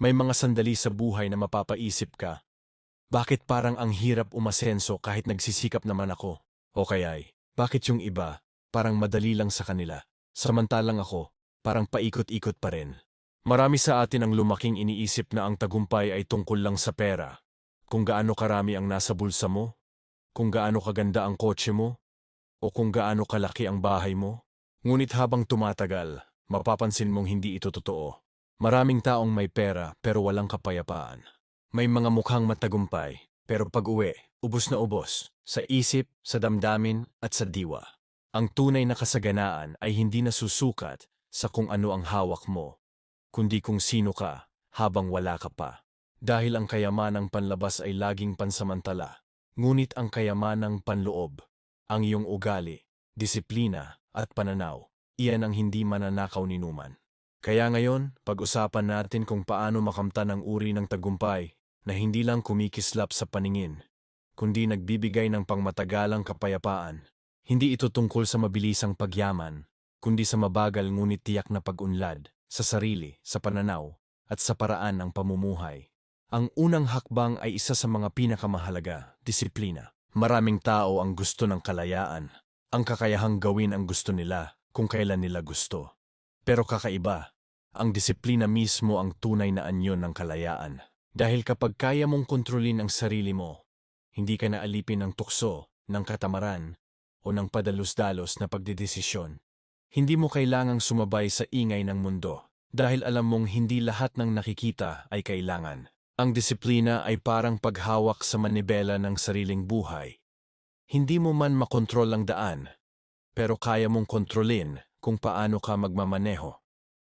May mga sandali sa buhay na mapapaisip ka, bakit parang ang hirap umasenso kahit nagsisikap naman ako? O kaya'y, bakit yung iba, parang madali lang sa kanila, samantalang ako, parang paikot-ikot pa rin. Marami sa atin ang lumaking iniisip na ang tagumpay ay tungkol lang sa pera. Kung gaano karami ang nasa bulsa mo, kung gaano kaganda ang kotse mo, o kung gaano kalaki ang bahay mo. Ngunit habang tumatagal, mapapansin mong hindi ito totoo. Maraming taong may pera pero walang kapayapaan. May mga mukhang matagumpay, pero pag uwi, ubos na ubos, sa isip, sa damdamin, at sa diwa. Ang tunay na kasaganaan ay hindi nasusukat sa kung ano ang hawak mo, kundi kung sino ka habang wala ka pa. Dahil ang kayamanang panlabas ay laging pansamantala, ngunit ang kayamanang panloob, ang iyong ugali, disiplina, at pananaw, iyan ang hindi mananakaw ni Numan. Kaya ngayon, pag-usapan natin kung paano makamtan ang uri ng tagumpay na hindi lang kumikislap sa paningin, kundi nagbibigay ng pangmatagalang kapayapaan. Hindi ito tungkol sa mabilisang pagyaman, kundi sa mabagal ngunit tiyak na pag-unlad, sa sarili, sa pananaw, at sa paraan ng pamumuhay. Ang unang hakbang ay isa sa mga pinakamahalaga, disiplina. Maraming tao ang gusto ng kalayaan, ang kakayahang gawin ang gusto nila kung kailan nila gusto. Pero kakaiba, ang disiplina mismo ang tunay na anyon ng kalayaan. Dahil kapag kaya mong kontrolin ang sarili mo, hindi ka naalipin ng tukso, ng katamaran, o ng padalos-dalos na pagdidesisyon. Hindi mo kailangang sumabay sa ingay ng mundo dahil alam mong hindi lahat ng nakikita ay kailangan. Ang disiplina ay parang paghawak sa manibela ng sariling buhay. Hindi mo man makontrol ang daan, pero kaya mong kontrolin kung paano ka magmamaneho.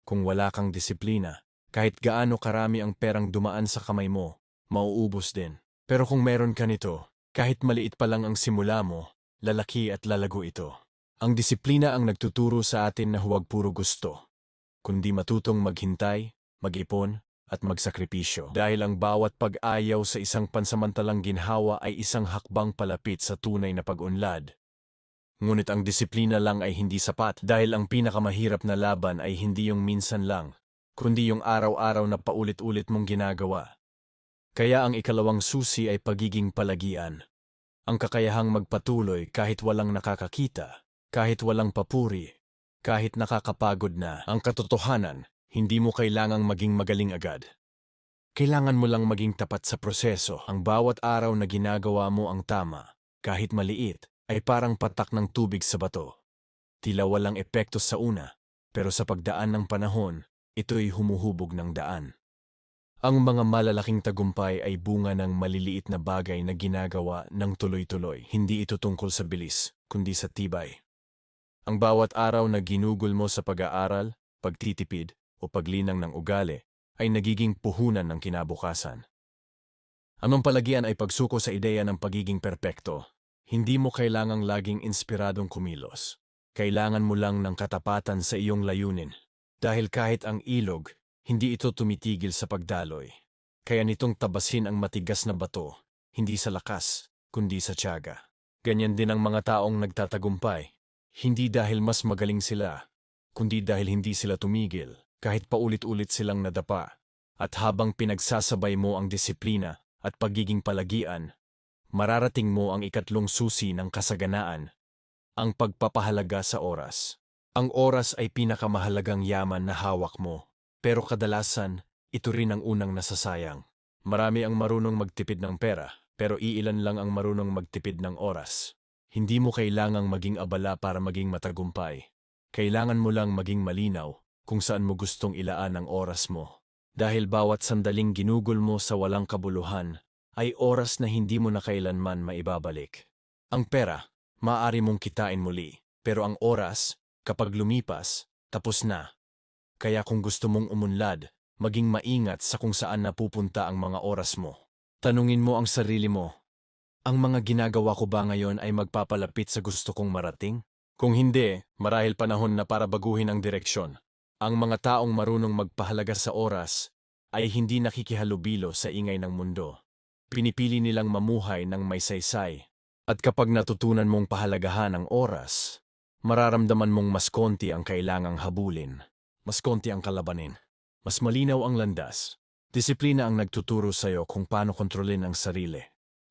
Kung wala kang disiplina, kahit gaano karami ang perang dumaan sa kamay mo, mauubos din. Pero kung meron ka nito, kahit maliit pa lang ang simula mo, lalaki at lalago ito. Ang disiplina ang nagtuturo sa atin na huwag puro gusto, kundi matutong maghintay, mag-ipon, at magsakripisyo. Dahil ang bawat pag-ayaw sa isang pansamantalang ginhawa ay isang hakbang palapit sa tunay na pag-unlad. Ngunit ang disiplina lang ay hindi sapat dahil ang pinakamahirap na laban ay hindi yung minsan lang, kundi yung araw-araw na paulit-ulit mong ginagawa. Kaya ang ikalawang susi ay pagiging palagian. Ang kakayahang magpatuloy kahit walang nakakakita, kahit walang papuri, kahit nakakapagod na. Ang katotohanan, hindi mo kailangang maging magaling agad. Kailangan mo lang maging tapat sa proseso. Ang bawat araw na ginagawa mo ang tama, kahit maliit, ay parang patak ng tubig sa bato. Tila walang epekto sa una, pero sa pagdaan ng panahon, ito'y humuhubog ng daan. Ang mga malalaking tagumpay ay bunga ng maliliit na bagay na ginagawa ng tuloy-tuloy. Hindi ito tungkol sa bilis, kundi sa tibay. Ang bawat araw na ginugol mo sa pag-aaral, pagtitipid, o paglinang ng ugali ay nagiging puhunan ng kinabukasan. Anong palagian ay pagsuko sa ideya ng pagiging perpekto, hindi mo kailangang laging inspiradong kumilos. Kailangan mo lang ng katapatan sa iyong layunin. Dahil kahit ang ilog, hindi ito tumitigil sa pagdaloy. Kaya nitong tabasin ang matigas na bato, hindi sa lakas, kundi sa tiyaga. Ganyan din ang mga taong nagtatagumpay. Hindi dahil mas magaling sila, kundi dahil hindi sila tumigil, kahit paulit-ulit silang nadapa. At habang pinagsasabay mo ang disiplina at pagiging palagian, mararating mo ang ikatlong susi ng kasaganaan, ang pagpapahalaga sa oras. Ang oras ay pinakamahalagang yaman na hawak mo, pero kadalasan, ito rin ang unang nasasayang. Marami ang marunong magtipid ng pera, pero iilan lang ang marunong magtipid ng oras. Hindi mo kailangang maging abala para maging matagumpay. Kailangan mo lang maging malinaw kung saan mo gustong ilaan ang oras mo. Dahil bawat sandaling ginugol mo sa walang kabuluhan ay oras na hindi mo na kailanman maibabalik. Ang pera, maaari mong kitain muli, pero ang oras, kapag lumipas, tapos na. Kaya kung gusto mong umunlad, maging maingat sa kung saan napupunta ang mga oras mo. Tanungin mo ang sarili mo, ang mga ginagawa ko ba ngayon ay magpapalapit sa gusto kong marating? Kung hindi, marahil panahon na para baguhin ang direksyon. Ang mga taong marunong magpahalaga sa oras ay hindi nakikihalubilo sa ingay ng mundo pinipili nilang mamuhay ng may saysay. At kapag natutunan mong pahalagahan ang oras, mararamdaman mong mas konti ang kailangang habulin, mas konti ang kalabanin, mas malinaw ang landas, Disiplina ang nagtuturo sa'yo kung paano kontrolin ang sarili.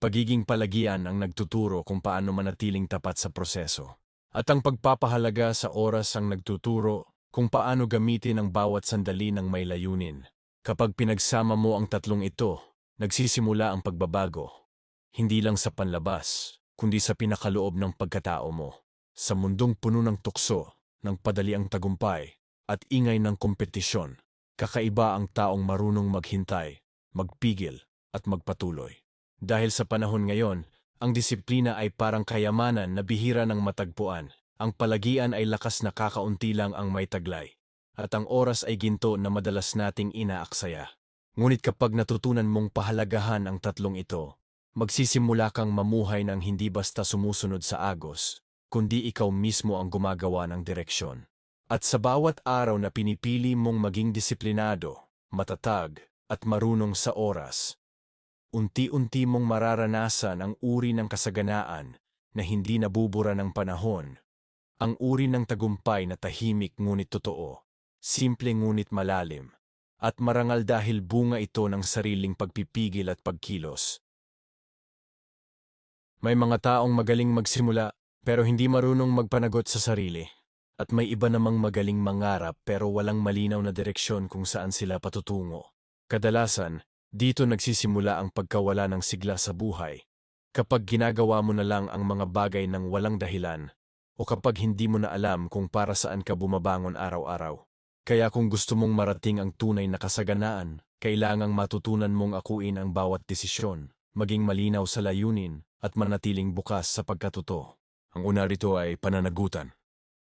Pagiging palagian ang nagtuturo kung paano manatiling tapat sa proseso. At ang pagpapahalaga sa oras ang nagtuturo kung paano gamitin ang bawat sandali ng may layunin. Kapag pinagsama mo ang tatlong ito, nagsisimula ang pagbabago. Hindi lang sa panlabas, kundi sa pinakaloob ng pagkatao mo. Sa mundong puno ng tukso, ng padaliang tagumpay, at ingay ng kompetisyon, kakaiba ang taong marunong maghintay, magpigil, at magpatuloy. Dahil sa panahon ngayon, ang disiplina ay parang kayamanan na bihira ng matagpuan. Ang palagian ay lakas na kakaunti lang ang may taglay. At ang oras ay ginto na madalas nating inaaksaya. Ngunit kapag natutunan mong pahalagahan ang tatlong ito, magsisimula kang mamuhay ng hindi basta sumusunod sa agos, kundi ikaw mismo ang gumagawa ng direksyon. At sa bawat araw na pinipili mong maging disiplinado, matatag, at marunong sa oras, unti-unti mong mararanasan ang uri ng kasaganaan na hindi nabubura ng panahon. Ang uri ng tagumpay na tahimik ngunit totoo, simple ngunit malalim, at marangal dahil bunga ito ng sariling pagpipigil at pagkilos. May mga taong magaling magsimula pero hindi marunong magpanagot sa sarili. At may iba namang magaling mangarap pero walang malinaw na direksyon kung saan sila patutungo. Kadalasan, dito nagsisimula ang pagkawala ng sigla sa buhay. Kapag ginagawa mo na lang ang mga bagay ng walang dahilan, o kapag hindi mo na alam kung para saan ka bumabangon araw-araw. Kaya kung gusto mong marating ang tunay na kasaganaan, kailangang matutunan mong akuin ang bawat desisyon, maging malinaw sa layunin, at manatiling bukas sa pagkatuto. Ang una rito ay pananagutan.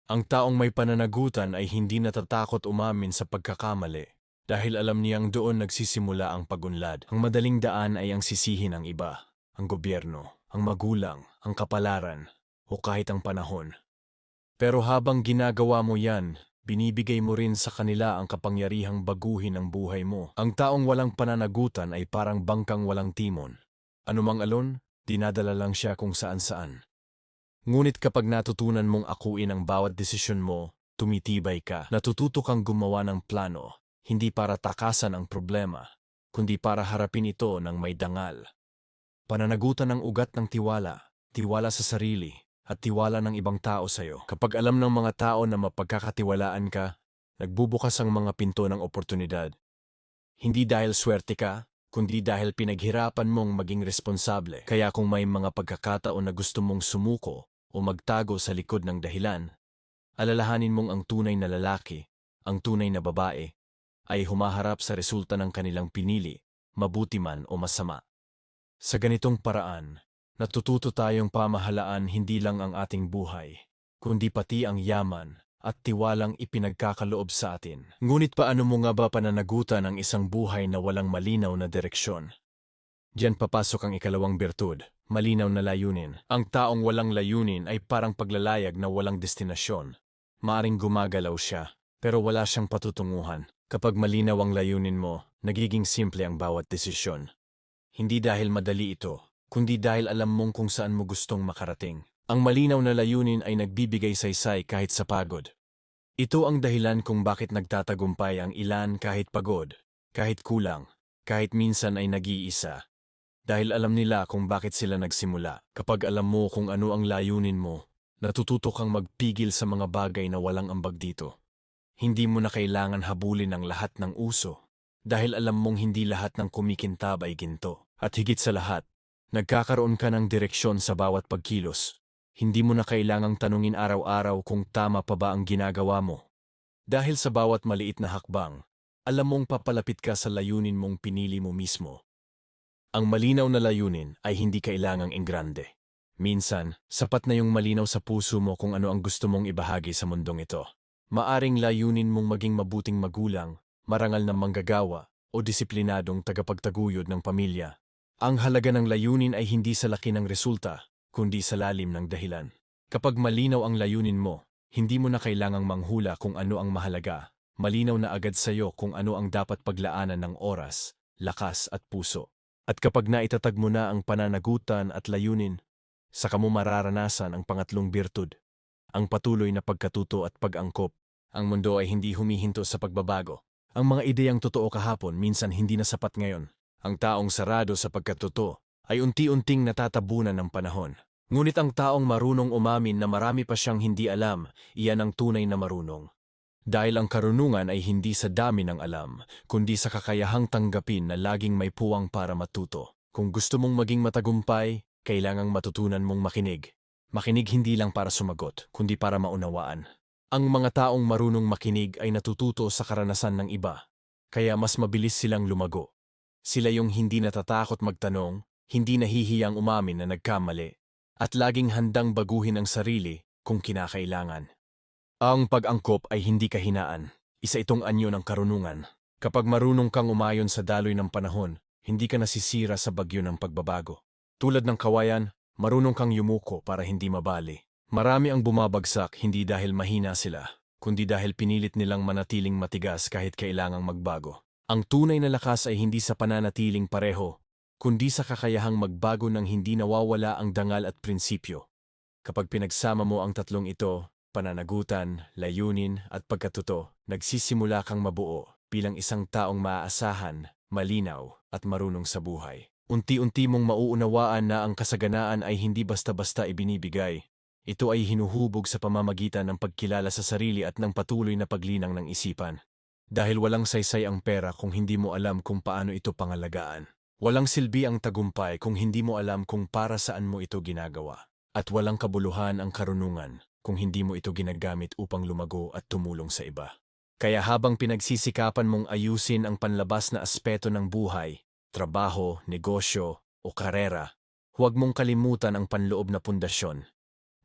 Ang taong may pananagutan ay hindi natatakot umamin sa pagkakamali dahil alam niyang doon nagsisimula ang pagunlad. Ang madaling daan ay ang sisihin ng iba, ang gobyerno, ang magulang, ang kapalaran, o kahit ang panahon. Pero habang ginagawa mo yan, binibigay mo rin sa kanila ang kapangyarihang baguhin ang buhay mo. Ang taong walang pananagutan ay parang bangkang walang timon. Anumang alon, dinadala lang siya kung saan-saan. Ngunit kapag natutunan mong akuin ang bawat desisyon mo, tumitibay ka, natututo kang gumawa ng plano, hindi para takasan ang problema, kundi para harapin ito ng may dangal. Pananagutan ng ugat ng tiwala, tiwala sa sarili, at tiwala ng ibang tao sa iyo. Kapag alam ng mga tao na mapagkakatiwalaan ka, nagbubukas ang mga pinto ng oportunidad. Hindi dahil swerte ka, kundi dahil pinaghirapan mong maging responsable. Kaya kung may mga pagkakataon na gusto mong sumuko o magtago sa likod ng dahilan, alalahanin mong ang tunay na lalaki, ang tunay na babae, ay humaharap sa resulta ng kanilang pinili, mabuti man o masama. Sa ganitong paraan, natututo tayong pamahalaan hindi lang ang ating buhay, kundi pati ang yaman at tiwalang ipinagkakaloob sa atin. Ngunit paano mo nga ba pananagutan ang isang buhay na walang malinaw na direksyon? Diyan papasok ang ikalawang birtud, malinaw na layunin. Ang taong walang layunin ay parang paglalayag na walang destinasyon. Maaring gumagalaw siya, pero wala siyang patutunguhan. Kapag malinaw ang layunin mo, nagiging simple ang bawat desisyon. Hindi dahil madali ito, kundi dahil alam mong kung saan mo gustong makarating. Ang malinaw na layunin ay nagbibigay saysay kahit sa pagod. Ito ang dahilan kung bakit nagtatagumpay ang ilan kahit pagod, kahit kulang, kahit minsan ay nag-iisa. Dahil alam nila kung bakit sila nagsimula. Kapag alam mo kung ano ang layunin mo, natututo kang magpigil sa mga bagay na walang ambag dito. Hindi mo na kailangan habulin ang lahat ng uso dahil alam mong hindi lahat ng kumikintab ay ginto. At higit sa lahat, nagkakaroon ka ng direksyon sa bawat pagkilos. Hindi mo na kailangang tanungin araw-araw kung tama pa ba ang ginagawa mo. Dahil sa bawat maliit na hakbang, alam mong papalapit ka sa layunin mong pinili mo mismo. Ang malinaw na layunin ay hindi kailangang ingrande. Minsan, sapat na yung malinaw sa puso mo kung ano ang gusto mong ibahagi sa mundong ito. Maaring layunin mong maging mabuting magulang, marangal na manggagawa, o disiplinadong tagapagtaguyod ng pamilya. Ang halaga ng layunin ay hindi sa laki ng resulta, kundi sa lalim ng dahilan. Kapag malinaw ang layunin mo, hindi mo na kailangang manghula kung ano ang mahalaga. Malinaw na agad sa iyo kung ano ang dapat paglaanan ng oras, lakas at puso. At kapag naitatag mo na ang pananagutan at layunin, saka mo mararanasan ang pangatlong birtud, ang patuloy na pagkatuto at pag-angkop. Ang mundo ay hindi humihinto sa pagbabago. Ang mga ideyang totoo kahapon minsan hindi na sapat ngayon. Ang taong sarado sa pagkatotoo ay unti-unting natatabunan ng panahon. Ngunit ang taong marunong umamin na marami pa siyang hindi alam, iyan ang tunay na marunong. Dahil ang karunungan ay hindi sa dami ng alam, kundi sa kakayahang tanggapin na laging may puwang para matuto. Kung gusto mong maging matagumpay, kailangang matutunan mong makinig. Makinig hindi lang para sumagot, kundi para maunawaan. Ang mga taong marunong makinig ay natututo sa karanasan ng iba, kaya mas mabilis silang lumago. Sila yung hindi natatakot magtanong, hindi nahihiyang umamin na nagkamali, at laging handang baguhin ang sarili kung kinakailangan. Ang pag-angkop ay hindi kahinaan. Isa itong anyo ng karunungan. Kapag marunong kang umayon sa daloy ng panahon, hindi ka nasisira sa bagyo ng pagbabago. Tulad ng kawayan, marunong kang yumuko para hindi mabali. Marami ang bumabagsak hindi dahil mahina sila, kundi dahil pinilit nilang manatiling matigas kahit kailangang magbago. Ang tunay na lakas ay hindi sa pananatiling pareho, kundi sa kakayahang magbago ng hindi nawawala ang dangal at prinsipyo. Kapag pinagsama mo ang tatlong ito, pananagutan, layunin at pagkatuto, nagsisimula kang mabuo bilang isang taong maaasahan, malinaw at marunong sa buhay. Unti-unti mong mauunawaan na ang kasaganaan ay hindi basta-basta ibinibigay. Ito ay hinuhubog sa pamamagitan ng pagkilala sa sarili at ng patuloy na paglinang ng isipan. Dahil walang saysay ang pera kung hindi mo alam kung paano ito pangalagaan. Walang silbi ang tagumpay kung hindi mo alam kung para saan mo ito ginagawa. At walang kabuluhan ang karunungan kung hindi mo ito ginagamit upang lumago at tumulong sa iba. Kaya habang pinagsisikapan mong ayusin ang panlabas na aspeto ng buhay, trabaho, negosyo o karera, huwag mong kalimutan ang panloob na pundasyon.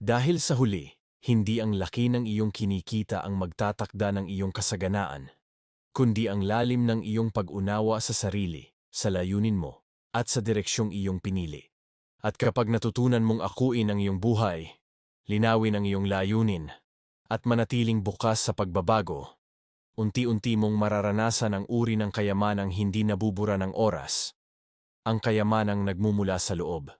Dahil sa huli, hindi ang laki ng iyong kinikita ang magtatakda ng iyong kasaganaan, kundi ang lalim ng iyong pag-unawa sa sarili, sa layunin mo, at sa direksyong iyong pinili. At kapag natutunan mong akuin ang iyong buhay, linawin ang iyong layunin, at manatiling bukas sa pagbabago, unti-unti mong mararanasan ang uri ng kayamanang hindi nabubura ng oras, ang kayamanang nagmumula sa loob.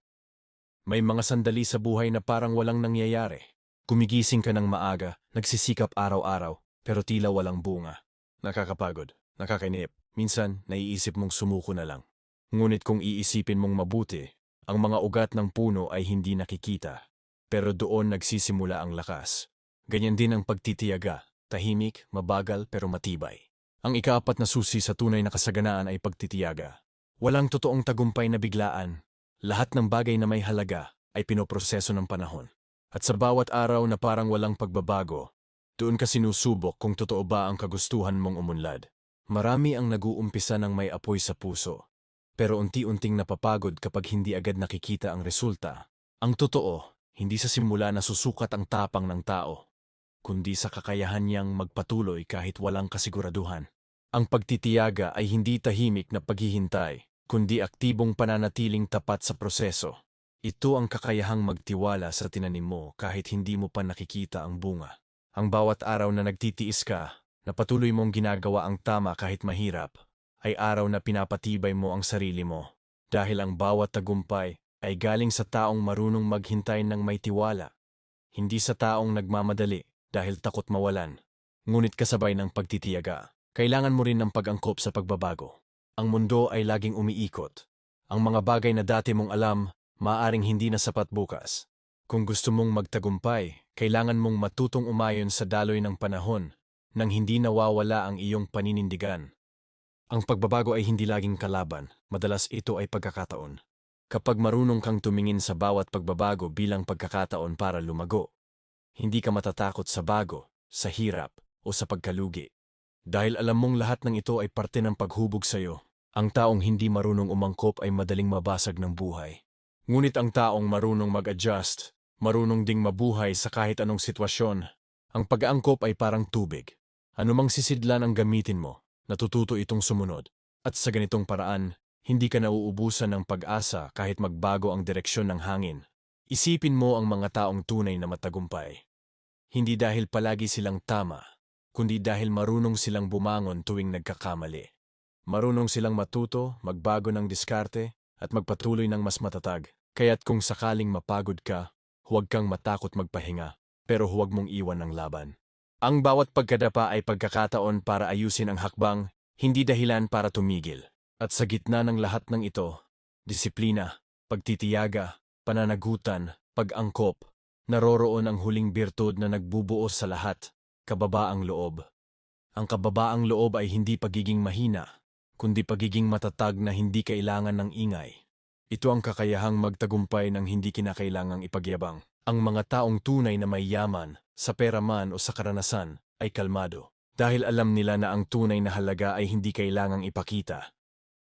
May mga sandali sa buhay na parang walang nangyayari. Gumigising ka ng maaga, nagsisikap araw-araw, pero tila walang bunga. Nakakapagod, nakakainip. Minsan, naiisip mong sumuko na lang. Ngunit kung iisipin mong mabuti, ang mga ugat ng puno ay hindi nakikita. Pero doon nagsisimula ang lakas. Ganyan din ang pagtitiyaga, tahimik, mabagal pero matibay. Ang ikaapat na susi sa tunay na kasaganaan ay pagtitiyaga. Walang totoong tagumpay na biglaan, lahat ng bagay na may halaga ay pinoproseso ng panahon. At sa bawat araw na parang walang pagbabago, doon ka sinusubok kung totoo ba ang kagustuhan mong umunlad. Marami ang nag-uumpisa ng may apoy sa puso, pero unti-unting napapagod kapag hindi agad nakikita ang resulta. Ang totoo, hindi sa simula na susukat ang tapang ng tao, kundi sa kakayahan niyang magpatuloy kahit walang kasiguraduhan. Ang pagtitiyaga ay hindi tahimik na paghihintay, kundi aktibong pananatiling tapat sa proseso. Ito ang kakayahang magtiwala sa tinanim mo kahit hindi mo pa nakikita ang bunga. Ang bawat araw na nagtitiis ka, na patuloy mong ginagawa ang tama kahit mahirap, ay araw na pinapatibay mo ang sarili mo. Dahil ang bawat tagumpay ay galing sa taong marunong maghintay ng may tiwala. Hindi sa taong nagmamadali dahil takot mawalan. Ngunit kasabay ng pagtitiyaga, kailangan mo rin ng pag-angkop sa pagbabago. Ang mundo ay laging umiikot. Ang mga bagay na dati mong alam, maaring hindi na sapat bukas. Kung gusto mong magtagumpay, kailangan mong matutong umayon sa daloy ng panahon nang hindi nawawala ang iyong paninindigan. Ang pagbabago ay hindi laging kalaban, madalas ito ay pagkakataon. Kapag marunong kang tumingin sa bawat pagbabago bilang pagkakataon para lumago, hindi ka matatakot sa bago, sa hirap, o sa pagkalugi. Dahil alam mong lahat ng ito ay parte ng paghubog sa iyo, ang taong hindi marunong umangkop ay madaling mabasag ng buhay. Ngunit ang taong marunong mag-adjust, marunong ding mabuhay sa kahit anong sitwasyon, ang pag-aangkop ay parang tubig. Anumang sisidlan ang gamitin mo, natututo itong sumunod. At sa ganitong paraan, hindi ka nauubusan ng pag-asa kahit magbago ang direksyon ng hangin. Isipin mo ang mga taong tunay na matagumpay. Hindi dahil palagi silang tama, kundi dahil marunong silang bumangon tuwing nagkakamali. Marunong silang matuto, magbago ng diskarte, at magpatuloy ng mas matatag. Kaya't kung sakaling mapagod ka, huwag kang matakot magpahinga, pero huwag mong iwan ang laban. Ang bawat pagkadapa ay pagkakataon para ayusin ang hakbang, hindi dahilan para tumigil. At sa gitna ng lahat ng ito, disiplina, pagtitiyaga, pananagutan, pag-angkop, naroroon ang huling birtud na nagbubuo sa lahat, kababaang loob. Ang kababaang loob ay hindi pagiging mahina, kundi pagiging matatag na hindi kailangan ng ingay. Ito ang kakayahang magtagumpay ng hindi kinakailangang ipagyabang. Ang mga taong tunay na may yaman, sa pera man o sa karanasan, ay kalmado. Dahil alam nila na ang tunay na halaga ay hindi kailangang ipakita.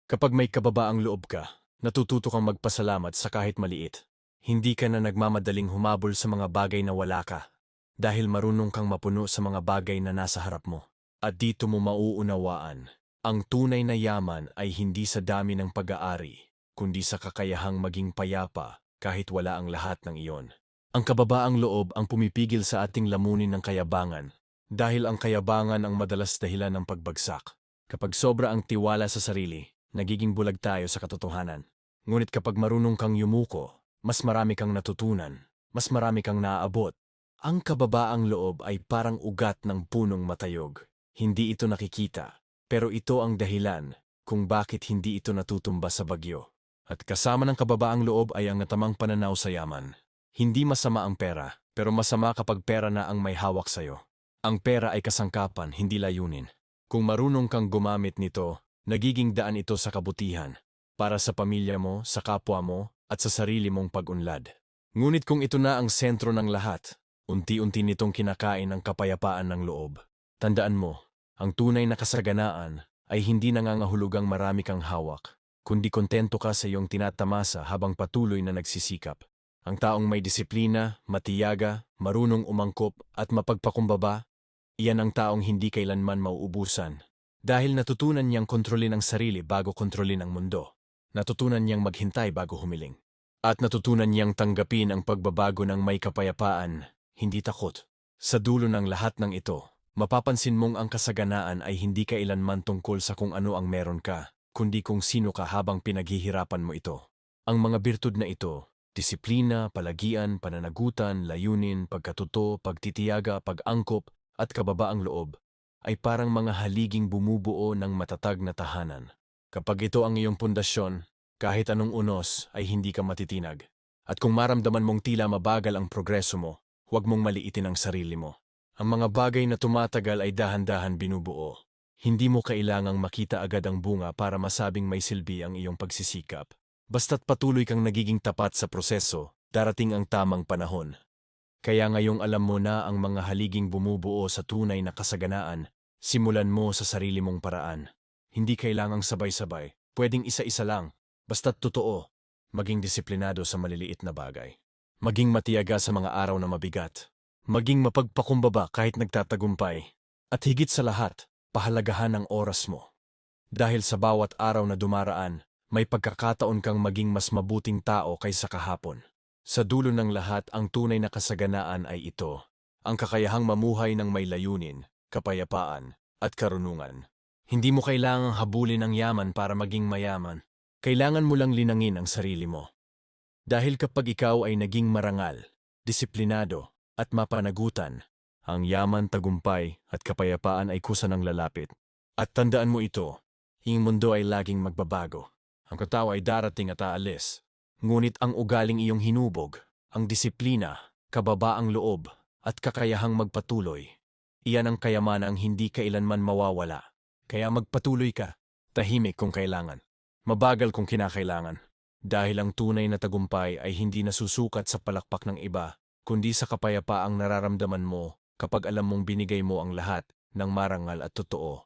Kapag may kababaang loob ka, natututo kang magpasalamat sa kahit maliit. Hindi ka na nagmamadaling humabol sa mga bagay na wala ka. Dahil marunong kang mapuno sa mga bagay na nasa harap mo. At dito mo mauunawaan, ang tunay na yaman ay hindi sa dami ng pag-aari, kundi sa kakayahang maging payapa kahit wala ang lahat ng iyon. Ang kababaang loob ang pumipigil sa ating lamunin ng kayabangan dahil ang kayabangan ang madalas dahilan ng pagbagsak. Kapag sobra ang tiwala sa sarili, nagiging bulag tayo sa katotohanan. Ngunit kapag marunong kang yumuko, mas marami kang natutunan, mas marami kang naaabot. Ang kababaang loob ay parang ugat ng punong matayog. Hindi ito nakikita, pero ito ang dahilan kung bakit hindi ito natutumba sa bagyo. At kasama ng kababaang loob ay ang natamang pananaw sa yaman. Hindi masama ang pera, pero masama kapag pera na ang may hawak sa'yo. Ang pera ay kasangkapan, hindi layunin. Kung marunong kang gumamit nito, nagiging daan ito sa kabutihan, para sa pamilya mo, sa kapwa mo, at sa sarili mong pag-unlad. Ngunit kung ito na ang sentro ng lahat, unti-unti nitong kinakain ang kapayapaan ng loob. Tandaan mo, ang tunay na kasaganaan ay hindi nangangahulugang marami kang hawak, kundi kontento ka sa iyong tinatamasa habang patuloy na nagsisikap. Ang taong may disiplina, matiyaga, marunong umangkop at mapagpakumbaba Iyan ang taong hindi kailanman mauubusan. Dahil natutunan niyang kontrolin ang sarili bago kontrolin ang mundo. Natutunan niyang maghintay bago humiling. At natutunan niyang tanggapin ang pagbabago ng may kapayapaan, hindi takot. Sa dulo ng lahat ng ito, mapapansin mong ang kasaganaan ay hindi kailanman tungkol sa kung ano ang meron ka, kundi kung sino ka habang pinaghihirapan mo ito. Ang mga birtud na ito, disiplina, palagian, pananagutan, layunin, pagkatuto, pagtitiyaga, pag-angkop, at kababaang loob ay parang mga haliging bumubuo ng matatag na tahanan. Kapag ito ang iyong pundasyon, kahit anong unos ay hindi ka matitinag. At kung maramdaman mong tila mabagal ang progreso mo, huwag mong maliitin ang sarili mo. Ang mga bagay na tumatagal ay dahan-dahan binubuo. Hindi mo kailangang makita agad ang bunga para masabing may silbi ang iyong pagsisikap. Basta't patuloy kang nagiging tapat sa proseso, darating ang tamang panahon kaya ngayong alam mo na ang mga haliging bumubuo sa tunay na kasaganaan, simulan mo sa sarili mong paraan. Hindi kailangang sabay-sabay, pwedeng isa-isa lang, basta't totoo, maging disiplinado sa maliliit na bagay. Maging matiyaga sa mga araw na mabigat. Maging mapagpakumbaba kahit nagtatagumpay. At higit sa lahat, pahalagahan ang oras mo. Dahil sa bawat araw na dumaraan, may pagkakataon kang maging mas mabuting tao kaysa kahapon. Sa dulo ng lahat, ang tunay na kasaganaan ay ito, ang kakayahang mamuhay ng may layunin, kapayapaan, at karunungan. Hindi mo kailangang habulin ang yaman para maging mayaman. Kailangan mo lang linangin ang sarili mo. Dahil kapag ikaw ay naging marangal, disiplinado, at mapanagutan, ang yaman, tagumpay, at kapayapaan ay kusa ng lalapit. At tandaan mo ito, ang mundo ay laging magbabago. Ang katao ay darating at aalis, Ngunit ang ugaling iyong hinubog, ang disiplina, kababaang loob, at kakayahang magpatuloy, iyan ang kayamanang hindi kailanman mawawala. Kaya magpatuloy ka, tahimik kung kailangan, mabagal kung kinakailangan. Dahil ang tunay na tagumpay ay hindi nasusukat sa palakpak ng iba, kundi sa kapayapaang nararamdaman mo kapag alam mong binigay mo ang lahat ng marangal at totoo